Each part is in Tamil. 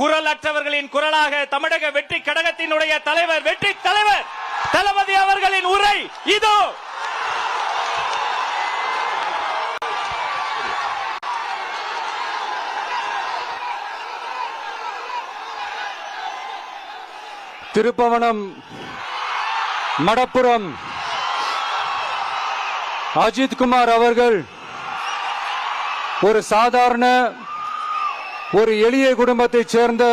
குரல் அற்றவர்களின் குரலாக தமிழக வெற்றி கழகத்தினுடைய தலைவர் வெற்றி தலைவர் தளபதி அவர்களின் உரை இதோ. திருப்பவனம் மடப்புறம் அஜித் குமார் அவர்கள் ஒரு சாதாரண ஒரு எளிய குடும்பத்தைச் சேர்ந்த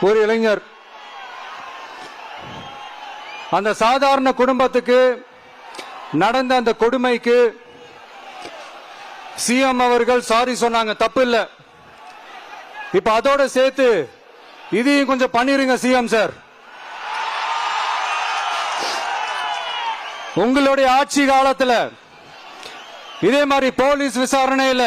ஒரு இளைஞர். அந்த சாதாரண குடும்பத்துக்கு நடந்த அந்த கொடுமைக்கு சிஎம் அவர்கள் சாரி சொன்னாங்க தப்பு இல்ல இப்ப அதோட சேர்த்து இதையும் கொஞ்சம் பண்ணிருங்க சிஎம் சார். உங்களுடைய ஆட்சி காலத்துல இதே மாதிரி போலீஸ் விசாரணையில்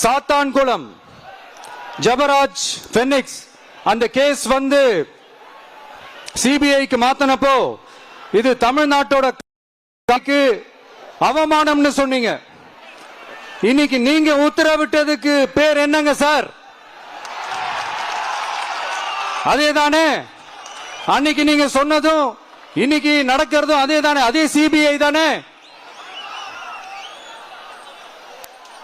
சாத்தான்குளம் ஜபராஜ் பெனிக்ஸ் அந்த கேஸ் வந்து சிபிஐக்கு மாத்தினப்போ இது தமிழ்நாட்டோட க்கு அவமானம்னு சொன்னீங்க. இன்னைக்கு நீங்க உத்தரவிட்டதுக்கு பேர் என்னங்க சார்? அதே தானே அன்னைக்கு நீங்க சொன்னதும் இன்னைக்கு நடக்கிறதும் அதே தானே அதே சிபிஐ தானே?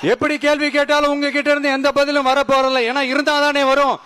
எப்படி கேள்வி கேட்டாலும் உங்ககிட்ட இருந்து எந்த பதிலும் வர ஏன்னா இருந்தா தானே வரும்.